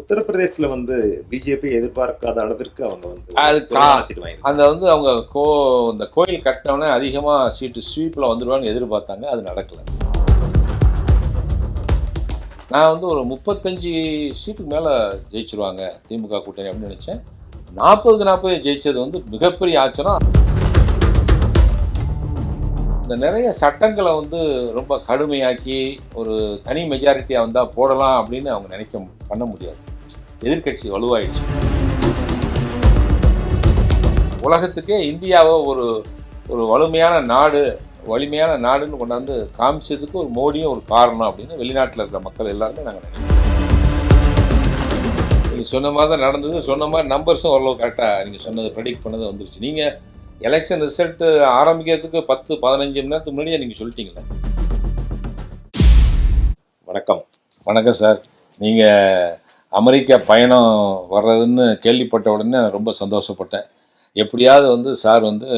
உத்தரப்பிரதேசல வந்து பிஜேபி எதிர்பார்க்காத அளவிற்கு அவங்க வந்து. அந்த வந்து அவங்க கோ இந்த கோயில் கட்டினவுடனே அதிகமாக சீட்டு ஸ்வீப்பில் வந்துடுவான்னு எதிர்பார்த்தாங்க அது நடக்கலை. நான் வந்து ஒரு முப்பத்தஞ்சு சீட்டுக்கு மேலே ஜெயிச்சிருவாங்க திமுக கூட்டணி அப்படின்னு நினச்சேன். நாற்பதுக்கு நாற்பது ஜெயிச்சது வந்து மிகப்பெரிய ஆச்சரியம். இந்த நிறைய சட்டங்களை வந்து ரொம்ப கடுமையாக்கி ஒரு தனி மெஜாரிட்டியாக வந்தால் போடலாம் அப்படின்னு அவங்க நினைக்க பண்ண முடியாது. எதிர்க்கட்சி வலுவாயிடுச்சு. உலகத்துக்கே இந்தியாவை ஒரு ஒரு வலிமையான நாடு வலிமையான நாடுன்னு கொண்டாந்து காமிச்சதுக்கு ஒரு மோடியும் ஒரு காரணம் அப்படின்னு வெளிநாட்டில் இருக்கிற மக்கள் எல்லாருமே நாங்கள் நினைக்கிறோம். நீங்கள் சொன்ன மாதிரி தான் நடந்தது சொன்ன மாதிரி நம்பர்ஸும் ஓரளவு கரெக்டாக நீங்கள் சொன்னது ப்ரெடிக்ட் பண்ணது வந்துருச்சு. நீங்கள் எலெக்ஷன் ரிசல்ட்டு ஆரம்பிக்கிறதுக்கு பத்து பதினஞ்சு மணி நேரத்துக்கு முன்னாடியே நீங்கள் சொல்லிட்டீங்களே வணக்கம். வணக்கம் சார். நீங்கள் அமெரிக்கா பயணம் வர்றதுன்னு கேள்விப்பட்ட உடனே நான் ரொம்ப சந்தோஷப்பட்டேன். எப்படியாவது வந்து சார் வந்து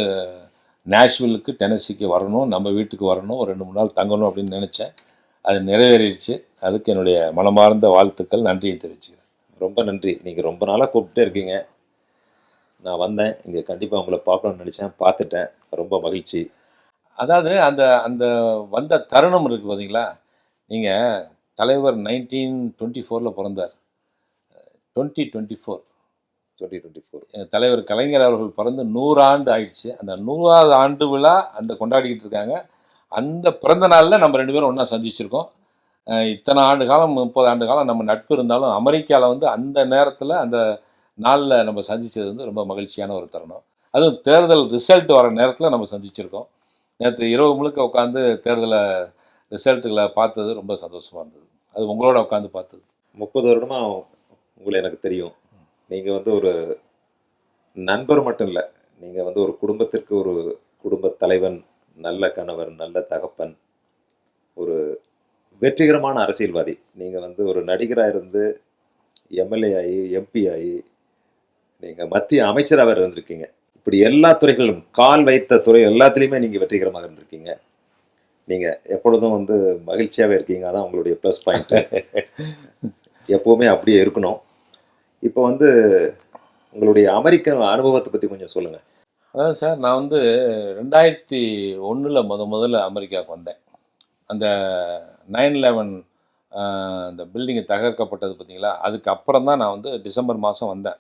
நேஷ்வில்லுக்கு டெனசிக்கு வரணும் நம்ம வீட்டுக்கு வரணும் ஒரு ரெண்டு மூணு நாள் தங்கணும் அப்படின்னு நினச்சேன். அது நிறைவேறிடுச்சு. அதுக்கு என்னுடைய மனமார்ந்த வாழ்த்துக்கள் நன்றியை தெரிவிச்சுக்கிறேன். ரொம்ப நன்றி. நீங்கள் ரொம்ப நாளாக கூப்பிட்டே இருக்கீங்க. நான் வந்தேன். இங்க கண்டிப்பா உங்களை பார்க்கணும்னு நினைச்சேன். பார்த்துட்டேன். ரொம்ப மகிழ்ச்சி. அதாவது அந்த அந்த வந்த தருணம் இருக்குது பார்த்தீங்களா நீங்கள் தலைவர் நைன்டீன் டுவெண்ட்டி ஃபோரில் பிறந்தார். Twenty twenty four. Twenty twenty four. எங்கள் தலைவர் கலைஞர் அவர்கள் பிறந்து நூறு ஆண்டு ஆயிடுச்சு. அந்த நூறாவது ஆண்டு விழா அந்த கொண்டாடிக்கிட்டு இருக்காங்க. அந்த பிறந்த நாளில் நம்ம ரெண்டு பேரும் ஒன்றா சந்திச்சிருக்கோம். இத்தனை ஆண்டு காலம் முப்பது ஆண்டு காலம் நம்ம நட்பு இருந்தாலும் அமெரிக்காவில் வந்து அந்த நேரத்தில் அந்த நாளில் நம்ம சந்தித்தது வந்து ரொம்ப மகிழ்ச்சியான ஒரு தருணம். அதுவும் தேர்தல் ரிசல்ட் வர நேரத்தில் நம்ம சந்திச்சிருக்கோம். நேற்று இரவு முழுக்க உட்காந்து தேர்தலை ரிசல்ட்டுகளை பார்த்தது ரொம்ப சந்தோஷமாக இருந்தது. அது உங்களோட உட்காந்து பார்த்தது. முப்பது வருடமாக உங்களை எனக்கு தெரியும். நீங்கள் வந்து ஒரு நண்பர் மட்டும் இல்லை. நீங்கள் வந்து ஒரு குடும்பத்திற்கு ஒரு குடும்ப தலைவன் நல்ல கணவர் நல்ல தகப்பன் ஒரு வெற்றிகரமான அரசியல்வாதி. நீங்கள் வந்து ஒரு நடிகராக இருந்து எம்எல்ஏ ஆகி எம்பி ஆகி நீங்கள் மத்திய அமைச்சராக வேற இருந்திருக்கீங்க. இப்படி எல்லா துறைகளிலும் கால் வைத்த துறை எல்லாத்துலேயுமே நீங்கள் வெற்றிகரமாக இருந்திருக்கீங்க. நீங்கள் எப்பொழுதும் வந்து மகிழ்ச்சியாகவே இருக்கீங்க. அதான் உங்களுடைய ப்ளஸ் பாயிண்ட் எப்போவுமே அப்படியே இருக்கணும். இப்போ வந்து உங்களுடைய அமெரிக்க அனுபவத்தை பற்றி கொஞ்சம் சொல்லுங்கள் அதான் சார் நான் வந்து ரெண்டாயிரத்தி ஒன்றில் முத முதல்ல அமெரிக்காவுக்கு வந்தேன். அந்த நைன் லெவன் அந்த பில்டிங்கு தகர்க்கப்பட்டது பார்த்தீங்களா அதுக்கு அப்புறம் தான் நான் வந்து டிசம்பர் மாதம் வந்தேன்.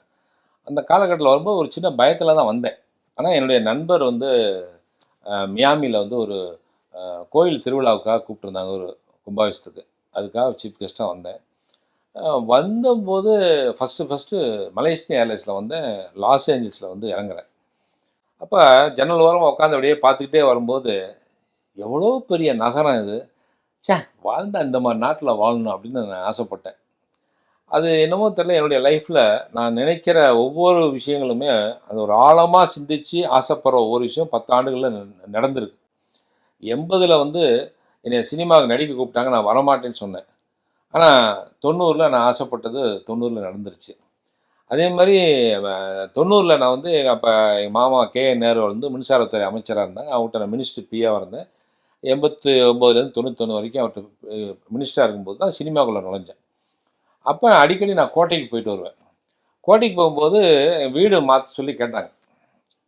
அந்த காலகட்டத்தில் வரும்போது ஒரு சின்ன பயத்தில் தான் வந்தேன். ஆனால் என்னுடைய நண்பர் வந்து மியாமியில் வந்து ஒரு கோயில் திருவிழாவுக்காக கூப்பிட்டுருந்தாங்க ஒரு கும்பாபிஷத்துக்கு அதுக்காக சீஃப் கெஸ்ட்டாக வந்தேன். வந்தபோது ஃபஸ்ட்டு ஃபஸ்ட்டு மலேசியன் ஏர்லைன்ஸில் வந்தேன் லாஸ் ஏஞ்சல்ஸில் வந்து இறங்குறேன். அப்போ ஜன்னல் ஓரமாக உட்காந்து அப்படியே பார்த்துக்கிட்டே வரும்போது எவ்வளோ பெரிய நகரம் இது. ச்சே வாழ்ந்த இந்த மாதிரி நாட்டில் வாழணும் அப்படின்னு நான் ஆசைப்பட்டேன். அது என்னமோ தெரியல என்னுடைய லைஃப்பில் நான் நினைக்கிற ஒவ்வொரு விஷயங்களுமே அது ஒரு ஆழமாக சிந்திச்சு ஆசைப்படுற ஒவ்வொரு விஷயம் பத்து ஆண்டுகளில் ந- நடந்திருக்கு. எண்பதில் வந்து என்னை சினிமாவுக்கு நடிக்க கூப்பிட்டாங்க நான் வரமாட்டேன்னு சொன்னேன். ஆனால் தொண்ணூறில் நான் ஆசைப்பட்டது தொண்ணூறில் நடந்துருச்சு. அதே மாதிரி தொண்ணூறில் நான் வந்து எங்கள் அப்போ எங்கள் மாமா கே. என். நேரு வந்து மின்சாரத்துறை அமைச்சராக இருந்தாங்க. அவங்ககிட்ட நான் மினிஸ்டர் பியாக இருந்தேன். எண்பத்தி ஒம்போதுலேருந்து தொண்ணூத்தொன்று வரைக்கும் அவர்கிட்ட மினிஸ்டராக இருக்கும்போது தான் சினிமாக்குள்ளே நுழைஞ்சேன். அப்போ அடிக்கடி நான் கோட்டைக்கு போயிட்டு வருவேன். கோட்டைக்கு போகும்போது வீடு மாற்ற சொல்லி கேட்டாங்க.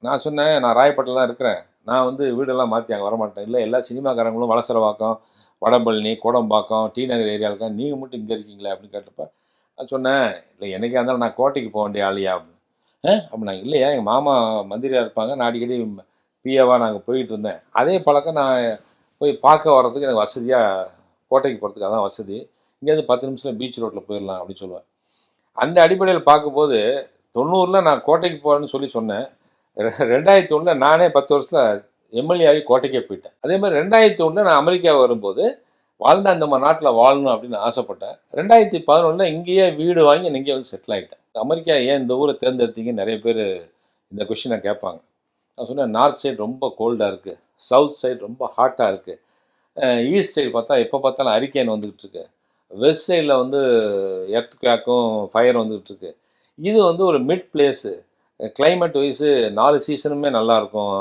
நான் சொன்னேன் நான் ராயப்பட்டில் தான் இருக்கிறேன். நான் வந்து வீடெல்லாம் மாற்றி அங்கே வரமாட்டேன். இல்லை எல்லா சினிமாக்காரங்களும் வளசரவாக்கம் வடபழனி கோடம்பாக்கம் டி நகர் ஏரியாவில் இருக்காங்க நீங்கள் மட்டும் இங்கே இருக்கீங்களே அப்படின்னு கேட்டப்ப நான் சொன்னேன் இல்லை என்றைக்கா இருந்தாலும் நான் கோட்டைக்கு போக வேண்டிய ஆளியா? அப்படின்னு. ஆ? அப்படின்னா இல்லையா எங்கள் மாமா மந்திரியாக இருப்பாங்க. நான் அடிக்கடி பிஏவாக நாங்கள் போயிட்டு இருந்தேன். அதே பழக்கம் நான் போய் பார்க்க வர்றதுக்கு எனக்கு வசதியாக கோட்டைக்கு போகிறதுக்கு அதான் வசதி. இங்கேருந்து பத்து நிமிஷத்தில் பீச் ரோட்டில் போயிடலாம் அப்படின்னு சொல்லுவேன். அந்த அடிப்படையில் பார்க்கும்போது தொண்ணூறில் நான் கோட்டைக்கு போகிறேன்னு சொல்லி சொன்னேன். ரெண்டாயிரத்தி ஒன்றில் நானே பத்து வருஷத்தில் எம்எல்ஏ ஆகி கோட்டைக்கே போயிட்டேன். அதே மாதிரி ரெண்டாயிரத்தி ஒன்றில் நான் அமெரிக்கா வரும்போது வாழ்ந்த அந்த மாதிரி நாட்டில் வாழணும் அப்படின்னு ஆசைப்பட்டேன். ரெண்டாயிரத்தி பதினொன்றில் இங்கேயே வீடு வாங்கி நீங்கள் இங்கே வந்து செட்டில் ஆகிட்டேன் அமெரிக்கா ஏன் இந்த ஊரை தேர்ந்தெடுத்தீங்க நிறைய பேர் இந்த கொஷினை கேட்பாங்க. நான் சொன்னேன் நார்த் சைடு ரொம்ப கோல்டாக இருக்குது சவுத் சைடு ரொம்ப ஹாட்டாக இருக்குது ஈஸ்ட் சைடு பார்த்தா எப்போ பார்த்தாலும் அரிக்கேன் வந்துக்கிட்டு இருக்கு. வெஸ்ட் சைடில் வந்து எர்த் கேக்கும் ஃபயர் வந்துகிட்ருக்கு இது வந்து ஒரு மிட் பிளேஸு கிளைமேட் வைஸு நாலு சீசனுமே நல்லாயிருக்கும்.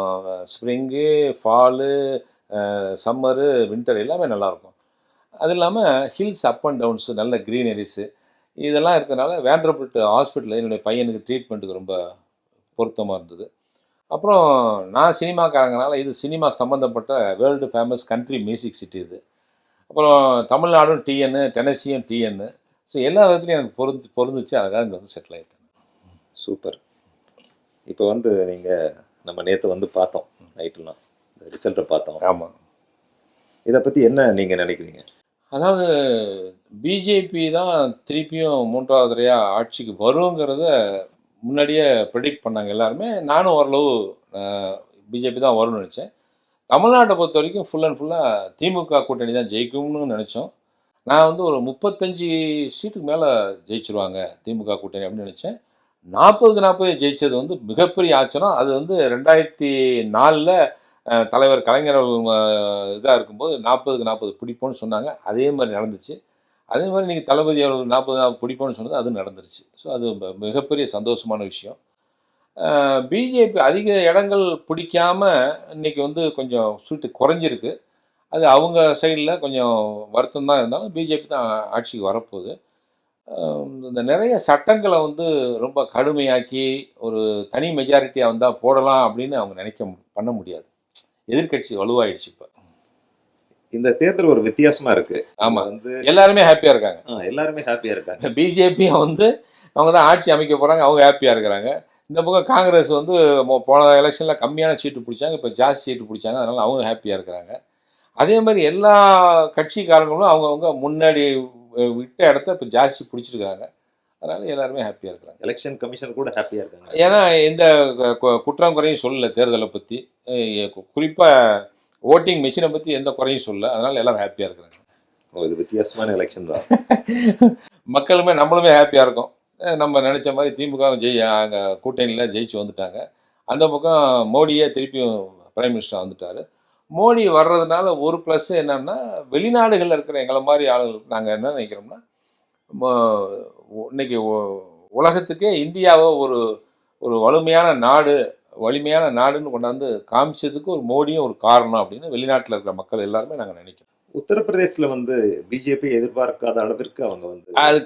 ஸ்ப்ரிங்கு ஃபாலு சம்மரு வின்டர் எல்லாமே நல்லாயிருக்கும். அது இல்லாமல் ஹில்ஸ் அப் அண்ட் டவுன்ஸு நல்ல க்ரீனரிஸு இதெல்லாம் இருக்கிறனால வேண்டர்பில்ட் ஹாஸ்பிட்டலில் என்னுடைய பையனுக்கு ட்ரீட்மெண்ட்டுக்கு ரொம்ப பொருத்தமாக இருந்தது. அப்புறம் நான் சினிமாக்காரங்கனால இது சினிமா சம்மந்தப்பட்ட world famous country music city இது. அப்புறம் தமிழ்நாடும் டிஎன்னு டெனசியும் டிஎன்னு ஸோ எல்லா விதத்துலையும் எனக்கு பொருந்து பொருந்துச்சு. அதுக்காக இங்கே வந்து செட்டில் ஆகிட்டேன் சூப்பர். இப்போ வந்து நீங்கள் நம்ம நேற்று வந்து பார்த்தோம் நைட்டுலாம் ரிசல்ட்டை பார்த்தோம். ஆமாம் இதை பற்றி என்ன நீங்கள் நினைக்கிறீங்க? அதாவது பிஜேபி தான் திருப்பியும் மூன்றாவது தடவையாக ஆட்சிக்கு வருங்கிறத முன்னாடியே ப்ரெடிக்ட் பண்ணாங்க எல்லாருமே. நானும் ஓரளவு பிஜேபி தான் வரும்னு நினச்சேன். தமிழ்நாட்டை பொறுத்த வரைக்கும் ஃபுல் அண்ட் ஃபுல்லாக திமுக கூட்டணி தான் ஜெயிக்கும்னு நினச்சோம். நான் வந்து ஒரு முப்பத்தஞ்சு சீட்டுக்கு மேலே ஜெயிச்சிருவாங்க திமுக கூட்டணி அப்படின்னு நினச்சேன். நாற்பதுக்கு நாற்பது ஜெயித்தது வந்து மிகப்பெரிய ஆச்சரியம். அது வந்து ரெண்டாயிரத்தி நாலில் தலைவர் கலைஞர் இதாக இருக்கும்போது நாற்பதுக்கு நாற்பது பிடிப்போம்னு சொன்னாங்க. அதே மாதிரி நடந்துச்சு. அதே மாதிரி நீங்கள் தளபதி அவர்கள் நாற்பது நாற்பது பிடிப்போம்னு சொன்னது அது நடந்துருச்சு. ஸோ அது மிகப்பெரிய சந்தோஷமான விஷயம். பிஜேபி அதிக இடங்கள் பிடிக்காம இன்னைக்கு வந்து கொஞ்சம் சீட்டு குறைஞ்சிருக்கு. அது அவங்க சைடில் கொஞ்சம் வருத்தம் தான் இருந்தாலும் பிஜேபி தான் ஆட்சிக்கு வரப்போகுது. இந்த நிறைய சட்டங்களை வந்து ரொம்ப கடுமையாக்கி ஒரு தனி மெஜாரிட்டியாக வந்தால் போடலாம் அப்படின்னு அவங்க நினைக்க பண்ண முடியாது. எதிர்க்கட்சி வலுவாயிடுச்சு இப்போ. இந்த தேர்தல் ஒரு வித்தியாசமா இருக்கு. ஆமா. வந்து எல்லாருமே ஹாப்பியாக இருக்காங்க. ஆ, எல்லாருமே ஹாப்பியா இருக்காங்க. பிஜேபியை வந்து அவங்க தான் ஆட்சி அமைக்க போகிறாங்க அவங்க ஹாப்பியாக இருக்கிறாங்க. இந்த பக்கம் காங்கிரஸ் வந்து போன எலெக்ஷனில் கம்மியான சீட்டு பிடிச்சாங்க இப்போ ஜாஸ்தி சீட்டு பிடிச்சாங்க அதனால் அவங்க ஹாப்பியாக இருக்கிறாங்க. அதே மாதிரி எல்லா கட்சிக்காரங்களும் அவங்கவுங்க முன்னாடி விட்ட இடத்த இப்போ ஜாஸ்தி பிடிச்சிருக்காங்க அதனால் எல்லாருமே ஹாப்பியாக இருக்கிறாங்க. எலெக்ஷன் கமிஷன் கூட ஹாப்பியா இருக்காங்க. ஏன்னா கு- குற்றம் குறையும் சொல்லல தேர்தலை பற்றி குறிப்பாக ஓட்டிங் மிஷினை பற்றி எந்த குறையும் சொல்லல. அதனால் எல்லாரும் ஹாப்பியாக இருக்கிறாங்க. ஓ, இது வித்தியாசமான எலெக்ஷன் தான். மக்களுமே நம்மளுமே ஹாப்பியாக இருக்கோம். நம்ம நினச்ச மாதிரி திமுக ஜெய் அங்கே கூட்டணியில் ஜெயிச்சு வந்துட்டாங்க. அந்த பக்கம் மோடியே திருப்பியும் பிரைம் மினிஸ்டர் வந்துட்டார். மோடி வர்றதுனால ஒரு ப்ளஸ் என்னன்னா வெளிநாடுகளில் இருக்கிற எங்களை மாதிரி ஆளுங்களுக்கு நாங்கள் என்ன நினைக்கிறோம்னா இன்னைக்கு உலகத்துக்கே இந்தியாவை ஒரு ஒரு வலிமையான நாடு வலிமையான நாடுன்னு கொண்டாந்து காமிச்சதுக்கு ஒரு மோடியும் ஒரு காரணம் அப்படின்னு வெளிநாட்டில் இருக்கிற மக்கள் எல்லாருமே நாங்கள் நினைக்கிறோம். உத்தரப்பிரதேசல வந்து பிஜேபி எதிர்பார்க்காத அளவிற்கு அவங்க வந்து அது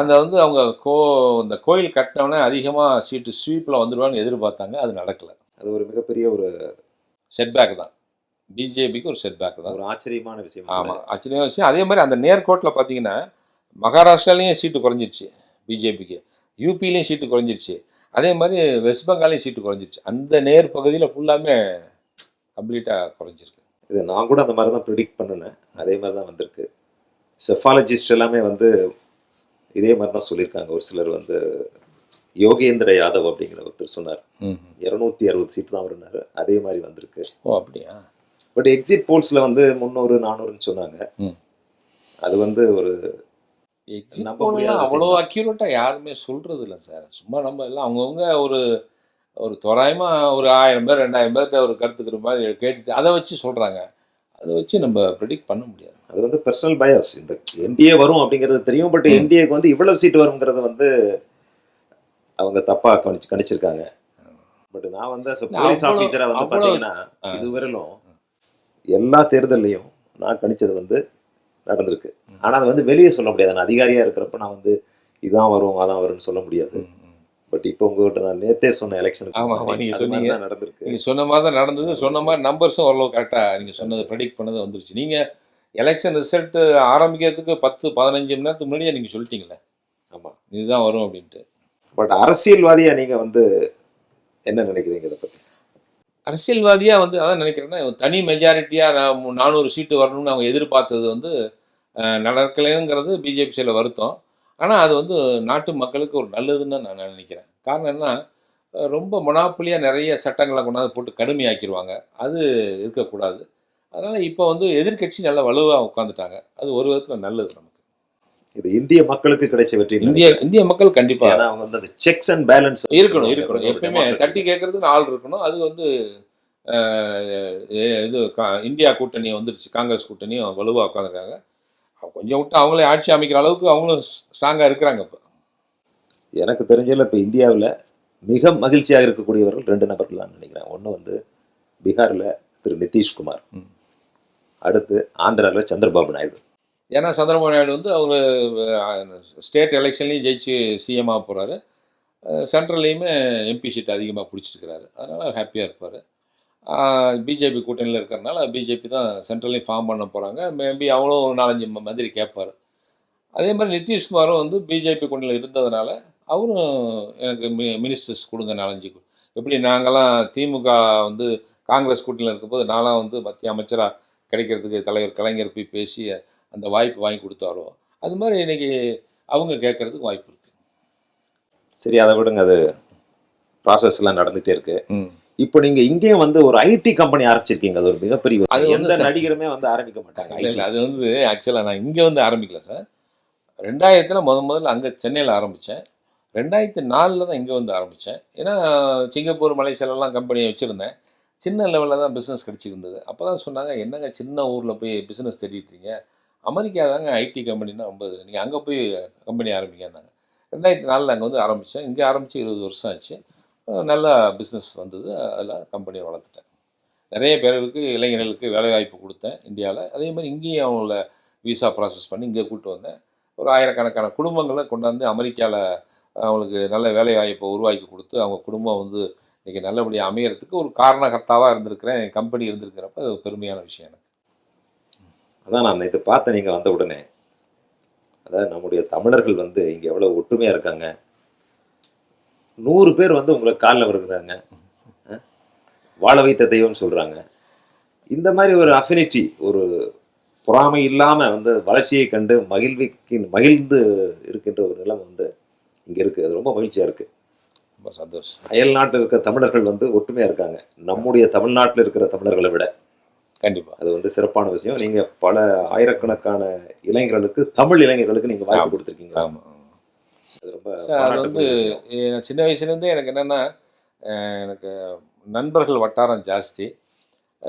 அந்த வந்து அவங்க கோ இந்த கோயில் கட்டினவொடனே அதிகமாக சீட்டு ஸ்வீப்பில் வந்துடுவான்னு எதிர்பார்த்தாங்க. அது நடக்கலை. அது ஒரு மிகப்பெரிய ஒரு செட்பேக் தான். பிஜேபிக்கு ஒரு செட்பேக் தான். ஒரு ஆச்சரியமான விஷயம். ஆமாம் ஆச்சரியமான விஷயம். அதே மாதிரி அந்த நேர்கோட்டில் பார்த்தீங்கன்னா மகாராஷ்டிராலையும் சீட்டு குறைஞ்சிருச்சு பிஜேபிக்கு யூபிலையும் சீட்டு குறைஞ்சிருச்சு. அதே மாதிரி வெஸ்ட் பெங்காலையும் சீட்டு குறைஞ்சிருச்சு. அந்த நேர் பகுதியில் ஃபுல்லாமே கம்ப்ளீட்டாக குறைஞ்சிருக்கு. இது நான் கூட அந்த மாதிரி தான் ப்ரிடிக்ட் பண்ணினேன். அதே மாதிரி தான் வந்திருக்கு. செஃபாலஜிஸ்ட் எல்லாமே வந்து இதே மாதிரி தான் சொல்லியிருக்காங்க. ஒரு சிலர் வந்து யோகேந்திர யாதவ் அப்படிங்கிற ஒருத்தர் சொன்னார். இரநூத்தி அறுபது சீட் தான் வருனாரு அதே மாதிரி வந்திருக்கு. ஓ அப்படியா? பட் எக்ஸிட் போல்ஸில் வந்து முந்நூறு நானூறுன்னு சொன்னாங்க. அது வந்து ஒரு அவ்வளோ அக்யூரேட்டாக யாருமே சொல்கிறது இல்லை சார் சும்மா நம்ம எல்லாம் அவங்கவுங்க ஒரு ஒரு தோராயமாக ஒரு ஆயிரம் பேர் ரெண்டாயிரம் பேர்கிட்ட ஒரு கருத்துக்கிற மாதிரி கேட்டுட்டு அதை வச்சு சொல்கிறாங்க அதை வச்சு நம்ம ப்ரெடிக்ட் பண்ண முடியாது. அது வந்து பர்சனல் பயஸ் இந்த என்டிஏ வரும் அப்படிங்கிறது தெரியும் பட். என்டிஏக்கு வந்து இவ்வளவு சீட் வருங்கிறத வந்து அவங்க தப்பா கணிச்சு கணிச்சிருக்காங்க. பட் நான் வந்து போலீஸ் அவ்வளவு- ஆஃபீஸரா வந்து ஆ. இதுவரையிலும் எல்லா தேர்தல்லையும் நான் கணிச்சது வந்து நடந்திருக்கு. ஆனா அது வந்து வெளியே சொல்ல முடியாது. நான் அதிகாரியா இருக்கிறப்ப நான் வந்து இதான் வரும் அதான் வரும்னு சொல்ல முடியாது. பட் இப்போ உங்ககிட்ட நான் நேத்தே சொன்ன ஆமா, ஆமா, எலெக்ஷனுக்கு நீங்க அது மாதிரி சொன்னீங்க. நடந்திருக்கு. நீங்கள் சொன்ன மாதிரி தான் நடந்தது. சொன்ன மாதிரி நம்பர்ஸும் ஓரளவு கரெக்டாக நீங்கள் சொன்னது ப்ரெடிக்ட் பண்ணது வந்துருச்சு. நீங்கள் எலெக்ஷன் ரிசல்ட்டு ஆரம்பிக்கிறதுக்கு பத்து பதினஞ்சு மணி நேரத்துக்கு முன்னாடியே நீங்கள் சொல்லிட்டீங்களே ஆமா. இதுதான் வரும் அப்படின்ட்டு. பட் அரசியல்வாதியா நீங்க வந்து என்ன நினைக்கிறீங்க இதை பத்தி? அரசியல்வாதியாக வந்து அதான் நினைக்கிறேன்னா தனி மெஜாரிட்டியாக நானூறு சீட்டு வரணும்னு அவங்க எதிர்பார்த்தது வந்து நடக்கலைங்கிறது பிஜேபி சில வருத்தம். ஆனால் அது வந்து நாட்டு மக்களுக்கு ஒரு நல்லதுன்னு தான் நான் நினைக்கிறேன். காரணம் என்ன ரொம்ப மொனாப்புலியாக நிறைய சட்டங்களை கொண்டாந்து போட்டு கடுமையாக்கிடுவாங்க அது இருக்கக்கூடாது. அதனால் இப்போ வந்து எதிர்க்கட்சி நல்ல வலுவாக உட்காந்துட்டாங்க அது ஒரு விதத்தில் நல்லது நமக்கு. இது இந்திய மக்களுக்கு கிடைச்ச வெற்றி இந்திய இந்திய மக்கள் கண்டிப்பாக அவங்க வந்து அந்த செக்ஸ் அண்ட் பேலன்ஸ் இருக்கணும் இருக்கணும். எப்பயுமே தட்டி கேட்கறதுக்கு ஆள் இருக்கணும். அது வந்து இது இந்தியா கூட்டணி வந்துருச்சு. காங்கிரஸ் கூட்டணியும் வலுவாக உட்காந்துருக்காங்க கொஞ்சம் விட்டு அவங்களே ஆட்சி அமைக்கிற அளவுக்கு அவங்களும் ஸ்ட்ராங்காக இருக்கிறாங்க இப்போ. எனக்கு தெரிஞ்சதில் இப்போ இந்தியாவில் மிக மகிழ்ச்சியாக இருக்கக்கூடியவர்கள் ரெண்டு நபர்கள் தான் நினைக்கிறேன். ஒன்று வந்து பீகாரில் திரு நிதிஷ்குமார். அடுத்து ஆந்திராவில் சந்திரபாபு நாயுடு. ஏன்னா சந்திரபாபு நாயுடு வந்து அவர் ஸ்டேட் எலெக்ஷன்லேயும் ஜெயிச்சு சிஎம் ஆக போகிறாரு சென்ட்ரல்லையுமே எம்பி சீட் அதிகமாக பிடிச்சிருக்கிறாரு. அதனால் ஹாப்பியாக இருப்பார். பிஜேபி கூட்டணியில் இருக்கிறனால பிஜேபி தான் சென்ட்ரல்லையும் ஃபார்ம் பண்ண போகிறாங்க மேபி அவங்களும் ஒரு நாலஞ்சு மந்திரி கேட்பார் அதே மாதிரி நிதிஷ்குமாரும் வந்து பிஜேபி கூட்டணியில் இருந்ததுனால அவரும் எனக்கு மி மினிஸ்டர்ஸ் கொடுங்க நாலஞ்சு எப்படி நாங்களாம் திமுக வந்து காங்கிரஸ் கூட்டணியில் இருக்கும்போது நான்லாம் வந்து மத்திய அமைச்சராக கிடைக்கிறதுக்கு தலைவர் கலைஞர் போய் பேசி அந்த வாய்ப்பு வாங்கி கொடுத்தாரோ அது மாதிரி இன்னைக்கு அவங்க கேட்கறதுக்கு வாய்ப்பு இருக்குது சரி அதை விடுங்க. அது ப்ராசஸ் எல்லாம் நடந்துகிட்டே இருக்கு. ம். இப்போ நீங்க இங்கேயும் வந்து ஒரு ஐடி கம்பெனி ஆரம்பிச்சிருக்கீங்க. அது ஒரு மிகப்பெரிய அது எந்த நடிகருமே வந்து ஆரம்பிக்க மாட்டாங்க அது வந்து ஆக்சுவலாக நான் இங்கே வந்து ஆரம்பிக்கல சார். ரெண்டாயிரத்தில் முத முதல்ல அங்கே சென்னையில் ஆரம்பித்தேன் ரெண்டாயிரத்தி நாலில் தான் இங்கே வந்து ஆரம்பித்தேன் ஏன்னா சிங்கப்பூர் மலேசியாலலாம் கம்பெனி வச்சுருந்தேன். சின்ன லெவலில் தான் பிஸ்னஸ் கிடச்சிருந்தது. அப்போ தான் சொன்னாங்க என்னங்க சின்ன ஊரில் போய் பிஸ்னஸ் தேடிட்டீங்க அமெரிக்கா தாங்க ஐடி கம்பெனினா ரொம்ப நீங்கள் அங்கே போய் கம்பெனி ஆரம்பிங்கன்னாங்க ரெண்டாயிரத்தி நாலில் அங்கே வந்து ஆரம்பித்தேன் இங்கே ஆரம்பித்து இருபது வருஷம் ஆச்சு. நல்லா பிஸ்னஸ் வந்தது. அதில் கம்பெனியை வளர்த்துட்டேன். நிறைய பேருக்கு இளைஞர்களுக்கு வேலைவாய்ப்பு கொடுத்தேன் இந்தியாவில் அதே மாதிரி இங்கேயும் அவங்கள விசா ப்ராசஸ் பண்ணி இங்கே கூப்பிட்டு வந்தேன். ஒரு ஆயிரக்கணக்கான குடும்பங்களை கொண்டாந்து அமெரிக்காவில் அவங்களுக்கு நல்ல வேலைவாய்ப்பை உருவாக்கி கொடுத்து அவங்க குடும்பம் வந்து இன்றைக்கி நல்லபடியாக அமையறதுக்கு ஒரு காரணகர்த்தாவாக இருந்திருக்கிறேன். என் கம்பெனி இருந்திருக்கிறப்ப அது ஒரு பெருமையான விஷயம் எனக்கு. அதான் நான் இது பார்த்தேன் நீங்கள் வந்த உடனே அதாவது நம்முடைய தமிழர்கள் வந்து இங்கே எவ்வளோ ஒற்றுமையாக இருக்காங்க. நூறு பேர் வந்து உங்களுக்கு காலில் வருகிறாங்க வாழ வைத்த தெய்வம்னு சொல்றாங்க. இந்த மாதிரி ஒரு அஃபினிட்டி ஒரு பொறாமை இல்லாம வந்து வளர்ச்சியை கண்டு மகிழ்விக்கு மகிழ்ந்து இருக்கின்ற ஒரு நிலைமை வந்து இங்க இருக்கு. அது ரொம்ப மகிழ்ச்சியா இருக்கு. ரொம்ப சந்தோஷம். அயல் நாட்டில் இருக்கிற தமிழர்கள் வந்து ஒற்றுமையா இருக்காங்க. நம்முடைய தமிழ்நாட்டில் இருக்கிற தமிழர்களை விட. கண்டிப்பாக அது வந்து சிறப்பான விஷயம். நீங்க பல ஆயிரக்கணக்கான இளைஞர்களுக்கு தமிழ் இளைஞர்களுக்கு நீங்க வாய்ப்பு. கொடுத்துருக்கீங்க. ஆமாம் அது ரொம்ப அது வந்து சின்ன வயசுலேருந்தே எனக்கு என்னென்னா எனக்கு நண்பர்கள் வட்டாரம் ஜாஸ்தி.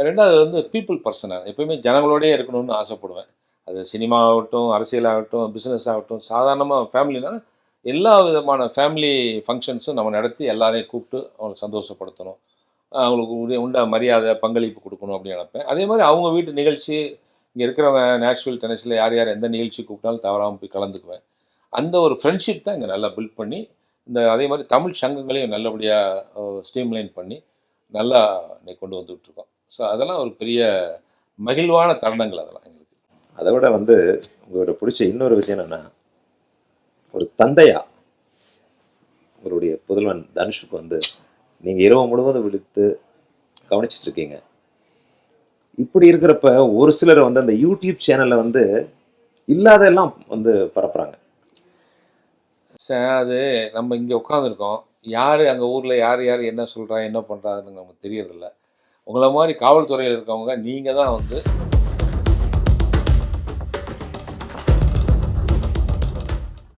ரெண்டாவது வந்து பீப்புள் பர்சன் நான் எப்பயுமே ஜனங்களோடயே இருக்கணும்னு ஆசைப்படுவேன். அது சினிமா ஆகட்டும் அரசியல் ஆகட்டும் பிஸ்னஸ் ஆகட்டும் சாதாரணமாக ஃபேமிலினா எல்லா விதமான ஃபேமிலி ஃபங்க்ஷன்ஸும் நம்ம நடத்தி எல்லாரையும் கூப்பிட்டு அவங்களை சந்தோஷப்படுத்தணும். அவங்களுக்கு உரிய உண்ட மரியாதை பங்களிப்பு கொடுக்கணும் அப்படின்னு நினைப்பேன். அதே மாதிரி அவங்க வீட்டு நிகழ்ச்சி இங்கே இருக்கிறவங்க நேஷ்வில் டென்னிஸில் யார் யார் எந்த நிகழ்ச்சி கூப்பிட்டாலும் தவறாமல் போய் கலந்துக்குவேன். அந்த ஒரு ஃப்ரெண்ட்ஷிப் தான் இங்கே நல்லா பில்ட் பண்ணி இந்த அதே மாதிரி தமிழ் சங்கங்களையும் நல்லபடியாக ஸ்ட்ரீம்லைன் பண்ணி நல்லா இன்னைக்கு கொண்டு வந்துகிட்ருக்கோம் ஸோ அதெல்லாம் ஒரு பெரிய மகிழ்வான தருணங்கள் அதெல்லாம் எங்களுக்கு. அதை விட வந்து உங்களோட பிடிச்ச இன்னொரு விஷயம் என்னென்னா ஒரு தந்தையா உங்களுடைய புதல்வன் தனுஷுக்கு வந்து நீங்கள் இரவு முழுவதும் விழித்து கவனிச்சிட்டு இருக்கீங்க. இப்படி இருக்கிறப்ப ஒரு சிலர் வந்து அந்த யூடியூப் சேனலில் வந்து இல்லாதெல்லாம் வந்து பரப்புகிறாங்க சார் அது நம்ம இங்கே உட்காந்துருக்கோம் யார் அங்கே ஊரில் யார் யார் என்ன சொல்கிறா என்ன பண்ணுறாங்கன்னு நமக்கு தெரியறதில்ல. உங்களை மாதிரி காவல்துறையில் இருக்கவங்க நீங்கள் தான் வந்து